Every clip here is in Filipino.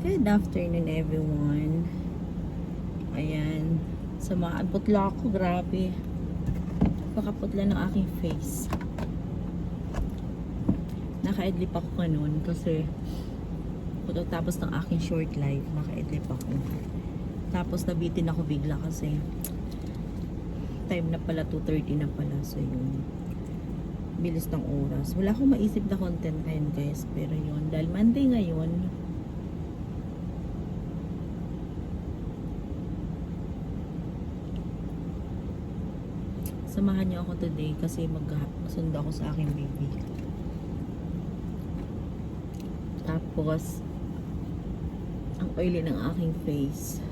Good afternoon everyone. Ayan. Sa mga putla ako, grabe. Pakaputla ng aking face. Naka-idlip ako kanon kasi tapos ng aking short life, naka-idlip ako. Tapos nabitin ako bigla kasi time na pala, 2.30 na pala. So yun, bilis ng oras. Wala akong maisip na content ngayon guys. Pero yun, dahil Monday ngayon, samahan niyo ako today kasi magsundo ako sa aking baby. Tapos, ang oily ng aking face.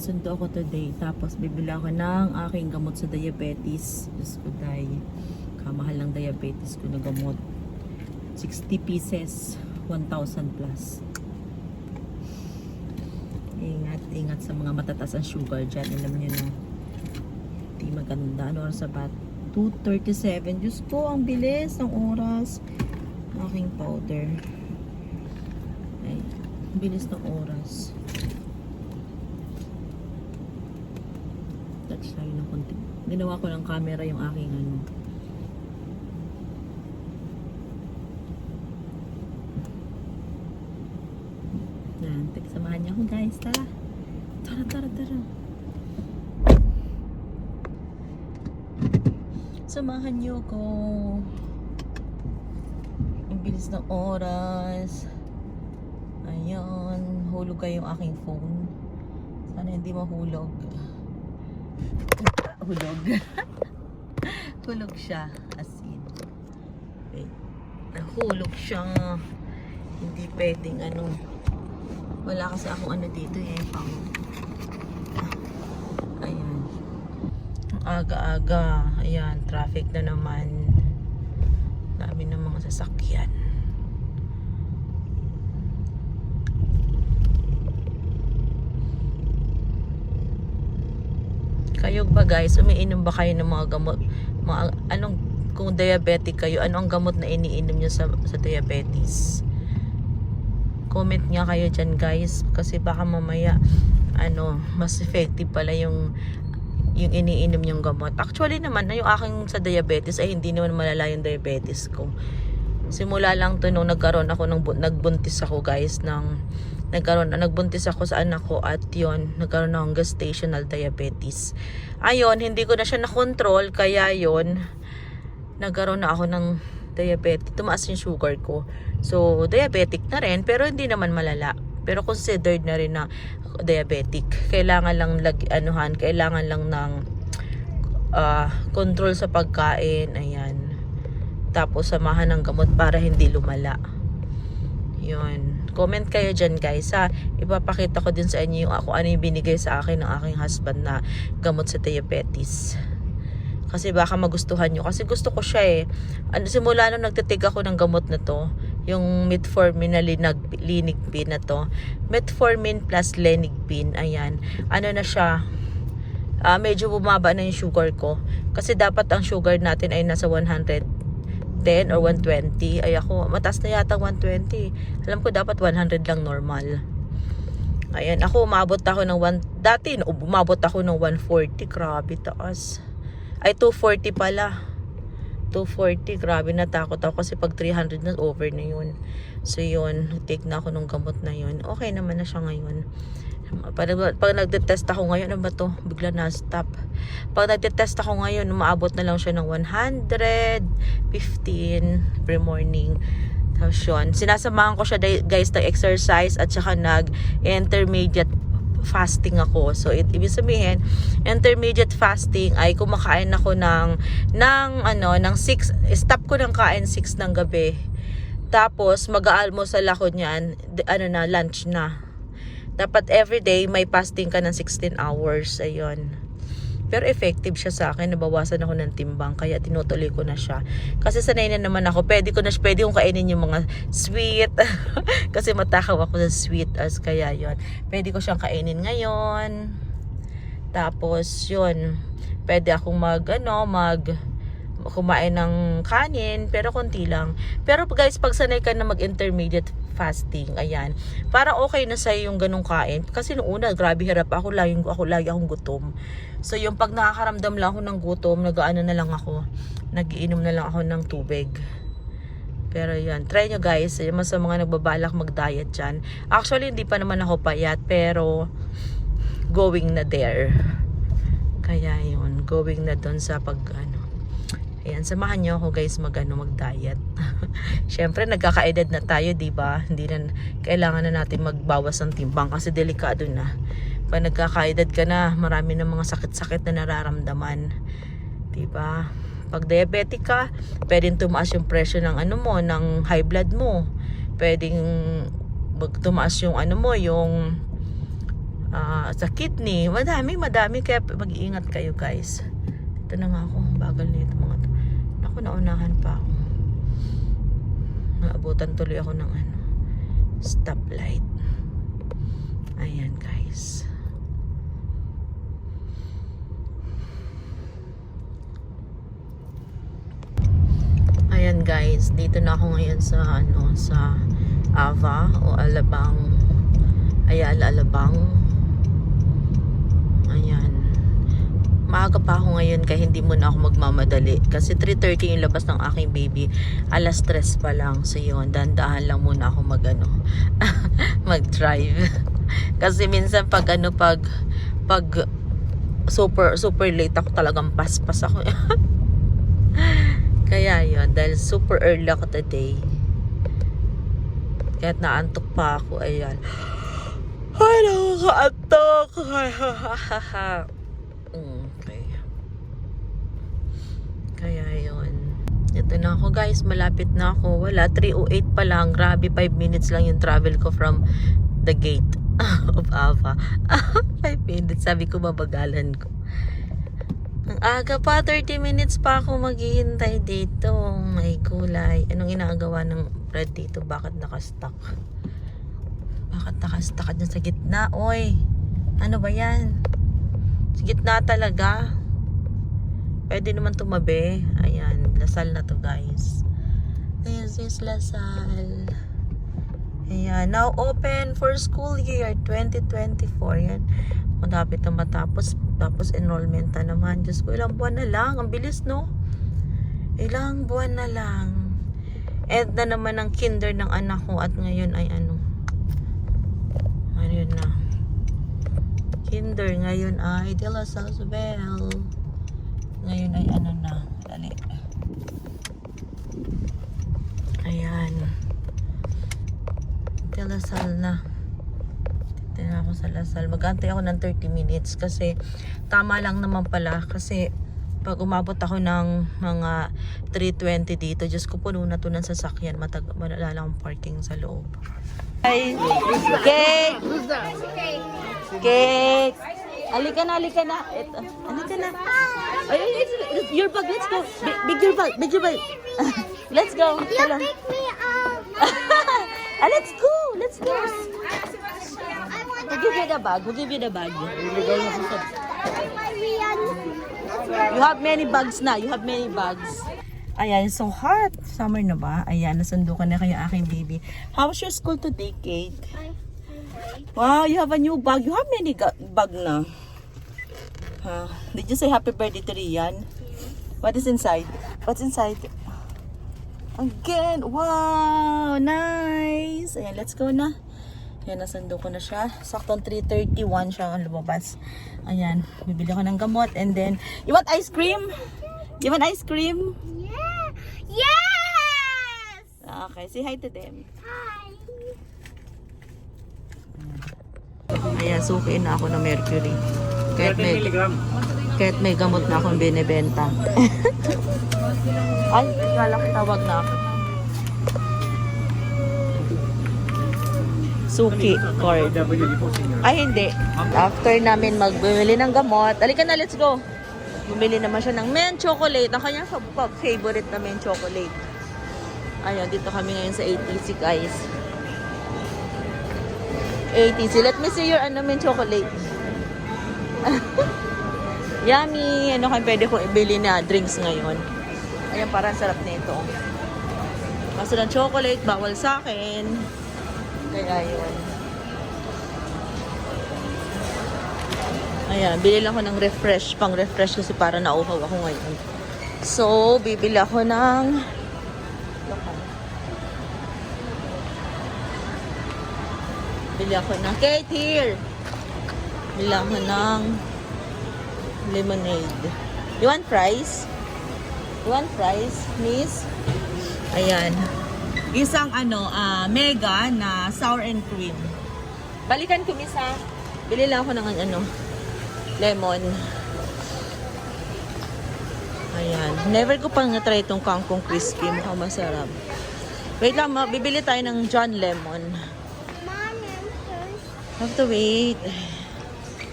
Sundo ako today. Tapos, bibili ako ng aking gamot sa diabetes. Diyos ko, day. Kamahal ng diabetes ko na gamot. 60 pieces, 1,000 plus. Ingat, ingat sa mga matataas ang sugar dyan. Alam niyo na. Hindi maganda. Ano oras sa bat? 2.37. Diyos ko, ang bilis ng oras. Aking powder. Ay, ang bilis ng oras. Touch tayo ng konti. Ginawa ko ng camera yung aking ano. Yan, tek, samahan niyo ako guys, tara. Tara, tara, tara. Samahan niyo ako. Ang bilis ng oras. Ayan, hulog kayo yung aking phone. Sana hindi mahulog. Hulog. Hulog siya. As in. Wait. Nahulog siya. Hindi pwedeng ano. Wala kasi akong ano dito eh. Pang... Ayan. Ang aga-aga. Ayan. Traffic na naman. Dami ng mga sasakyan. Kayo ba guys, umiinom ba kayo ng mga gamot? Mga, anong, kung diabetic kayo, ano ang gamot na iniinom nyo sa, sa diabetes? Comment nga kayo dyan guys, kasi baka mamaya, ano, mas effective pala yung yung iniinom yung gamot. Actually naman, yung aking sa diabetes ay hindi naman malala yung diabetes ko. Simula lang to nung nagkaroon ako ng bu- nagbuntis ako guys ng nagkaroon nagbuntis ako sa anak ko at yon nagkaroon ng gestational diabetes. Ayon, hindi ko na siya na-control kaya yon nagkaroon na ako ng diabetes. Tumaas yung sugar ko. So, diabetic na rin pero hindi naman malala. Pero considered na rin na diabetic. Kailangan lang lag anuhan, kailangan lang ng ah, control sa pagkain, ayan. Tapos samahan ng gamot para hindi lumala. Yun. Comment kayo dyan guys ha. Ipapakita ko din sa inyo yung ako ano yung binigay sa akin ng aking husband na gamot sa diabetes. Kasi baka magustuhan nyo. Kasi gusto ko siya eh. Ano, simula nung nagtitig ako ng gamot na to, yung metformin na linag, linigpin na to, metformin plus lenigpin, ayan. Ano na siya, ah, medyo bumaba na yung sugar ko. Kasi dapat ang sugar natin ay nasa 110 or 120. Ay ako, mataas na yata 120. Alam ko dapat 100 lang normal. Ayan, ako umabot ako ng 1, dati umabot ako ng 140, grabe taas. Ay, 240 pala. 240, grabe natakot ako kasi pag 300 na over na yun. So yun, take na ako ng gamot na yun. Okay naman na siya ngayon. Pag, pag nagte-test ako ngayon, ano ba to? Bigla na stop. Pag nagte-test ako ngayon, umaabot na lang siya ng 115 every morning. Tapos yun, sinasamahan ko siya guys ng exercise at saka nag-intermediate fasting ako. So, it, ibig sabihin, intermediate fasting ay kumakain ako ng, ng ano, ng 6, stop ko ng kain 6 ng gabi. Tapos, mag-aalmusal ako niyan, ano na, lunch na. Dapat everyday may fasting ka ng 16 hours. Ayun. Pero effective siya sa akin. Nabawasan ako ng timbang. Kaya tinutuloy ko na siya. Kasi sanay na naman ako. Pwede ko na pwede kong kainin yung mga sweet. Kasi matakaw ako sa sweet. As kaya yon Pwede ko siyang kainin ngayon. Tapos yun. Pwede akong mag ano, mag kumain ng kanin pero konti lang. Pero guys, pag sanay ka na mag-intermediate fasting. Ayan. Para okay na sa'yo yung ganong kain. Kasi noong una, grabe hirap ako. Lagi, ako lagi akong gutom. So yung pag nakakaramdam lang ako ng gutom, nag-ano na lang ako. Nagiinom na lang ako ng tubig. Pero yan, try nyo guys. Yung sa mga nagbabalak mag-diet dyan. Actually, hindi pa naman ako payat. Pero, going na there. Kaya yun, going na doon sa pag ano. Ayan, samahan nyo ako guys mag ano, mag-diet. Siyempre, nagkakaedad na tayo, di ba? Hindi na, kailangan na natin magbawas ng timbang kasi delikado na. Pag nagkakaedad ka na, marami na mga sakit-sakit na nararamdaman. Di ba? Pag diabetic ka, pwedeng tumaas yung presyo ng ano mo, ng high blood mo. Pwedeng tumaas yung ano mo, yung ah, sa kidney. Madami, madami. Kaya mag-iingat kayo guys. Ito na nga ako. Bagal na ito mga Naku, naunahan pa ako. Naabutan tuloy ako ng ano, stoplight. Ayan guys. Ayan guys, dito na ako ngayon sa ano sa Ava o Alabang Ayala Alabang. Ayan. Maaga pa ako ngayon kaya hindi muna ako magmamadali kasi 3:30 yung labas ng aking baby. Alas 3 pa lang. So yun, dandahan lang muna ako magano mag-drive. kasi minsan pag ano pag pag super super late ako talagang paspas ako. Kaya yun, dahil super early ako today. Kahit naantok pa ako, ayan. Ay, nakakaantok. Mm, okay. Kaya yun. Ito na ako guys, malapit na ako. Wala, 3.08 pa lang. Grabe, 5 minutes lang yung travel ko from the gate of Ava. 5 minutes, sabi ko mabagalan ko. Ang aga pa, 30 minutes pa ako maghihintay dito. May kulay. Anong ginagawa ng bread dito? Bakit nakastuck? Bakit nakastuck dyan sa gitna? Oy, ano ba yan? Gitna talaga. Pwede naman tumabi. Ayan, lasal na to guys. This is lasal. Ayan, now open for school year 2024. Yan, malapit na matapos. Tapos enrollment na naman. Diyos ko, ilang buwan na lang. Ang bilis, no? Ilang buwan na lang. End na naman ang kinder ng anak ko at ngayon ay ano. Ano yun na. Kinder ngayon ay De La Salsabel. Ngayon ay ano na. Dali. Ayan. De La Sal na. Tingnan ako sa Lasal. Magantay ako ng 30 minutes kasi tama lang naman pala kasi pag umabot ako ng mga 3.20 dito, Diyos ko puno na to ng sasakyan. Matag malala akong parking sa loob. Hi! Cake! Cake! Alika na, alika na. Ito. Alika na. Ay, your bag, let's go. Big, big your bag, big your bag. let's go. Hello. Pick me up. Ah, let's go, let's go. We'll give you the bag. We'll give you the bag. You have many bags na. You have many bags. Ayan, so hot. Summer na ba? Ayan, nasundo ka na kayo aking baby. How's your school today, Kate? Wow, you have a new bag. You have many bag na. Huh? Did you say happy birthday to Rian? What is inside? What's inside? Again! Wow! Nice! Ayan, let's go na. Ayan, nasundo ko na siya. Saktong 3.31 siya ang lumabas. Ayan, bibili ko ng gamot and then, you want ice cream? You want ice cream? Yeah. Yes. Okay, say hi to them. Hi. Ayan, suki na ako ng mercury. Kahit may, kahit may gamot na akong binibenta. Ay, kala tawag na ako. Suki card. Ay, hindi. After namin magbumili ng gamot, alika na, let's go. Bumili naman siya ng men chocolate. Ang kanyang fa- fa- favorite na men chocolate. Ayun, dito kami ngayon sa ATC, guys. ATC. Let me see your ano, men chocolate. Yummy! Ano kayo pwede kong ibili na drinks ngayon? Ayan, parang sarap na ito. Kaso ng chocolate, bawal sa akin. Kaya yun. Ayan, bili lang ako ng refresh, pang refresh kasi para nauhaw ako ngayon. So, bibili ako ng Bili ako ng Kate here. Bili ako ng lemonade. You want fries? You want fries, miss? Ayan. Isang ano, ah, mega na sour and cream. Balikan ko, miss ha. Bili lang ako ng ano, lemon. Ayan. Never ko pang na-try itong kangkong crispy. Mukhang masarap. Wait lang, ma. Bibili tayo ng John Lemon. Mom. Have to wait.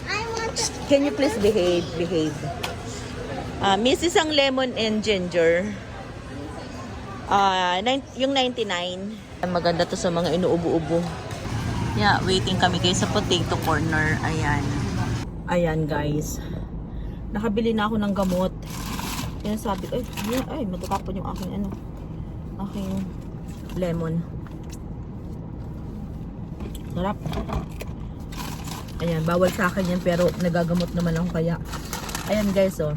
I want the Can you please behave? Behave. Ah, miss isang lemon and ginger. Nine- yung 99. Maganda to sa mga inuubo-ubo. Yeah, waiting kami guys sa potato corner. Ayan. Ayan guys. Nakabili na ako ng gamot. Yan sabi ko, ay, ay, ay matatapon yung aking ano, aking lemon. Sarap. Ayan, bawal sa akin yan pero nagagamot naman ako kaya. Ayan guys, oh.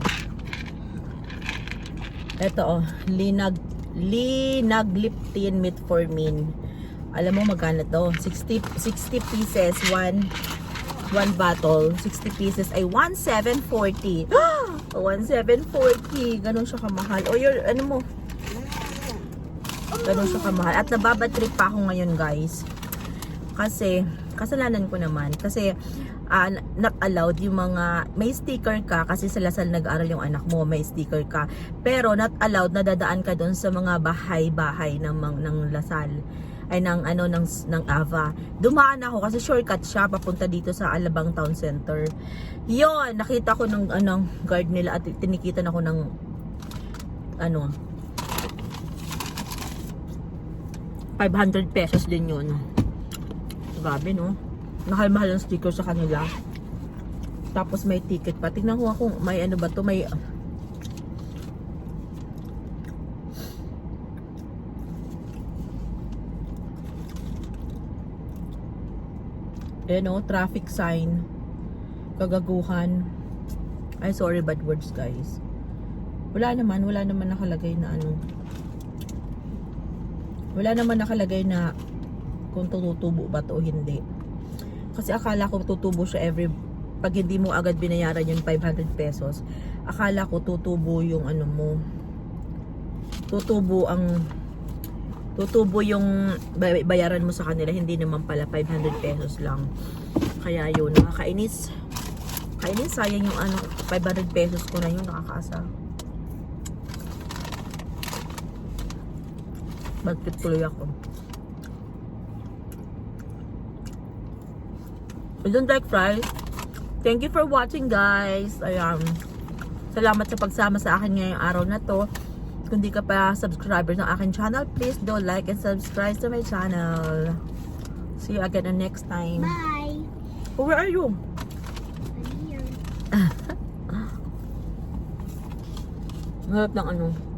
Ito, oh. Linag, linagliptin metformin. Alam mo magkano to? 60, 60 pieces, one, one bottle. 60 pieces ay 1,740. 1,740. Ganun siya kamahal. O your, ano mo? Ganun siya kamahal. At nababatrip pa ako ngayon guys. Kasi, kasalanan ko naman. Kasi, ah, not allowed yung mga, may sticker ka kasi sa Lasal nag-aral yung anak mo, may sticker ka. Pero not allowed na dadaan ka doon sa mga bahay-bahay ng, ng Lasal ay ng ano ng ng Ava. Dumaan ako kasi shortcut siya papunta dito sa Alabang Town Center. Yon, nakita ko ng anong guard nila at tinikitan ako ng ano 500 pesos din yun. Grabe, no? Mahal-mahal ang sticker sa kanila. Tapos may ticket pa. Tingnan ko kung may ano ba to, may eh no, traffic sign. Kagaguhan. Ay, sorry, bad words, guys. Wala naman, wala naman nakalagay na ano. Wala naman nakalagay na kung tutubo ba to o hindi. Kasi akala ko tutubo siya every pag hindi mo agad binayaran yung 500 pesos. Akala ko tutubo yung ano mo. Tutubo ang tutubo yung bay- bayaran mo sa kanila. Hindi naman pala 500 pesos lang. Kaya yun, nakakainis. Kainis, sayang yung ano, 500 pesos ko na yun, nakakaasa. Bagkit tuloy ako. I don't like fries. Thank you for watching guys. Ayan. Salamat sa pagsama sa akin ngayong araw na to. Kung di ka pa subscriber ng akin channel, please do like and subscribe to my channel. See you again next time. bye. Oh, where are you? I'm here. Harap ng ano.